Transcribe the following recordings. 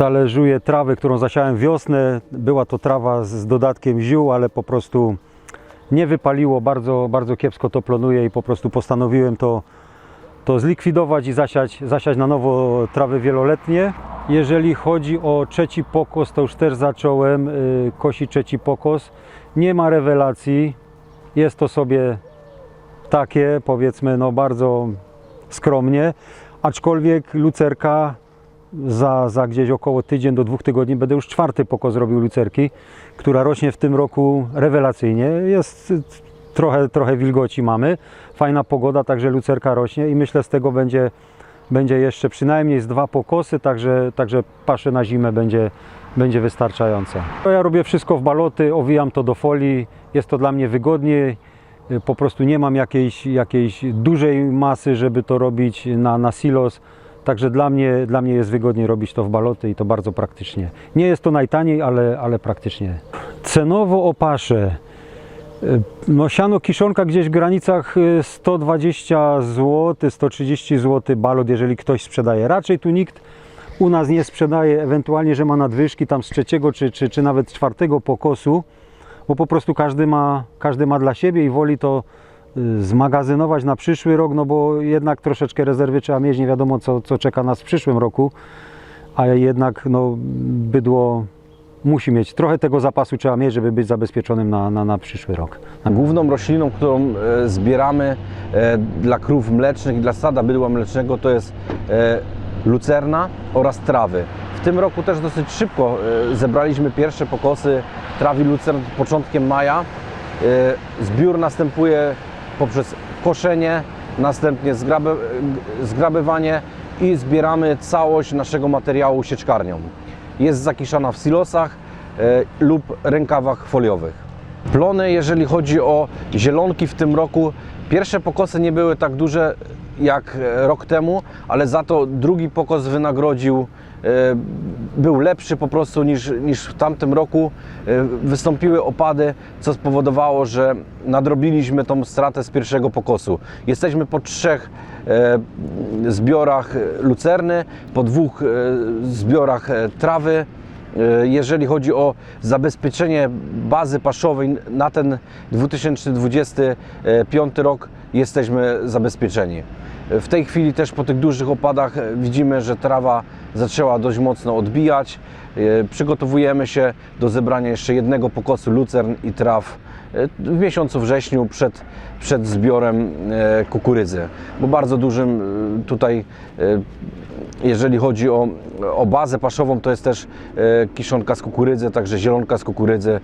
talerzuję trawę, którą zasiałem wiosnę. Była to trawa z dodatkiem ziół, ale po prostu nie wypaliło, bardzo, bardzo kiepsko to plonuje i po prostu postanowiłem to, to zlikwidować i zasiać, zasiać na nowo trawy wieloletnie. Jeżeli chodzi o trzeci pokos, to już też zacząłem y, kosić trzeci pokos. Nie ma rewelacji, jest to sobie takie, powiedzmy, no bardzo skromnie, aczkolwiek lucerka za, za gdzieś około tydzień do dwóch tygodni będę już czwarty pokos robił lucerki, która rośnie w tym roku rewelacyjnie. Jest trochę, trochę wilgoci mamy, fajna pogoda, także lucerka rośnie i myślę z tego będzie, będzie jeszcze przynajmniej z dwa pokosy, także, także paszę na zimę będzie, będzie wystarczająca. To Ja robię wszystko w baloty, owijam to do folii, jest to dla mnie wygodniej. Po prostu nie mam jakiejś, jakiejś dużej masy, żeby to robić na, na silos. Także dla mnie, dla mnie jest wygodniej robić to w baloty i to bardzo praktycznie. Nie jest to najtaniej, ale, ale praktycznie. Cenowo opaszę. Y, No siano kiszonka gdzieś w granicach y, 120 zł, 130 zł balot, jeżeli ktoś sprzedaje. Raczej tu nikt u nas nie sprzedaje, ewentualnie, że ma nadwyżki tam z trzeciego czy, czy, czy nawet czwartego pokosu, bo po prostu każdy ma, każdy ma dla siebie i woli to zmagazynować na przyszły rok, no bo jednak troszeczkę rezerwy trzeba mieć, nie wiadomo co, co czeka nas w przyszłym roku, a jednak no, bydło musi mieć, trochę tego zapasu trzeba mieć, żeby być zabezpieczonym na, na, na przyszły rok. Główną rośliną, którą e, zbieramy e, dla krów mlecznych i dla stada bydła mlecznego to jest e, lucerna oraz trawy. W tym roku też dosyć szybko zebraliśmy pierwsze pokosy trawi lucern początkiem maja. Zbiór następuje poprzez koszenie, następnie zgrabe, g- zgrabywanie i zbieramy całość naszego materiału sieczkarnią. Jest zakiszana w silosach e, lub rękawach foliowych. Plony, jeżeli chodzi o zielonki w tym roku, pierwsze pokosy nie były tak duże jak e, rok temu, ale za to drugi pokos wynagrodził, był lepszy po prostu niż, niż w tamtym roku. E, Wystąpiły opady, co spowodowało, że nadrobiliśmy tą stratę z pierwszego pokosu. Jesteśmy po trzech e, zbiorach lucerny, po dwóch e, zbiorach e, trawy. E, Jeżeli chodzi o zabezpieczenie bazy paszowej na ten 2025 rok, jesteśmy zabezpieczeni. W tej chwili też po tych dużych opadach e, widzimy, że trawa zaczęła dość mocno odbijać. E, Przygotowujemy się do zebrania jeszcze jednego pokosu lucern i traw w miesiącu wrześniu przed, przed zbiorem e, kukurydzy. Bo bardzo dużym e, tutaj e, jeżeli chodzi o, o bazę paszową, to jest też kiszonka z kukurydzy, także zielonka z kukurydzy.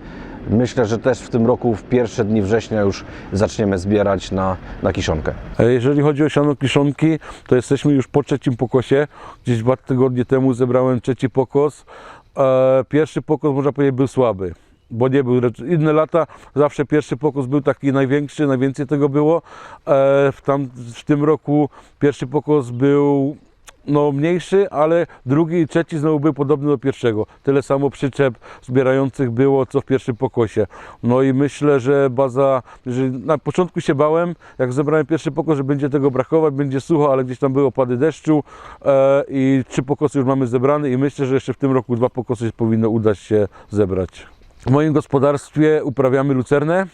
Myślę, że też w tym roku, w pierwsze dni września już zaczniemy zbierać na, na kiszonkę. Jeżeli chodzi o siano kiszonki, to jesteśmy już po trzecim pokosie. Gdzieś dwa tygodnie temu zebrałem trzeci pokos. Pierwszy pokos, można powiedzieć, był słaby. Bo nie był, inne lata zawsze pierwszy pokos był taki największy, najwięcej tego było. E, W, tam, w tym roku pierwszy pokos był no, mniejszy, ale drugi i trzeci znowu był podobny do pierwszego. Tyle samo przyczep zbierających było, co w pierwszym pokosie. No i myślę, że baza, że na początku się bałem, jak zebrałem pierwszy pokos, że będzie tego brakować, będzie sucho, ale gdzieś tam były opady deszczu e, i trzy pokosy już mamy zebrane i myślę, że jeszcze w tym roku dwa pokosy powinno udać się zebrać. W moim gospodarstwie uprawiamy lucernę.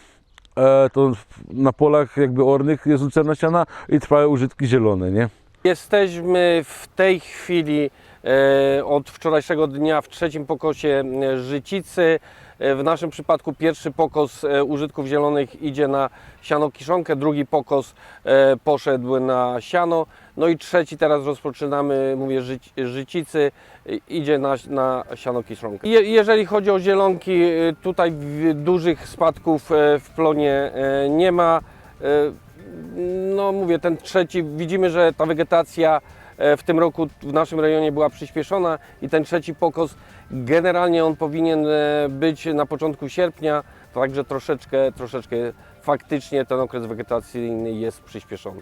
E, to na polach jakby ornych jest lucerna siana i trwają użytki zielone, nie? Jesteśmy w tej chwili e, od wczorajszego dnia w trzecim pokosie e, życicy. E, W naszym przypadku pierwszy pokos użytków zielonych idzie na siano kiszonkę, drugi pokos poszedł na siano, no i trzeci teraz rozpoczynamy, mówię, życ, życicy, idzie na, na siano kiszonkę. Je, jeżeli chodzi o zielonki, tutaj dużych spadków w plonie nie ma. No mówię, ten trzeci, widzimy, że ta wegetacja e, w tym roku w naszym rejonie była przyspieszona i ten trzeci pokos generalnie on powinien e, być na początku sierpnia, także troszeczkę, troszeczkę faktycznie ten okres wegetacyjny jest przyspieszony.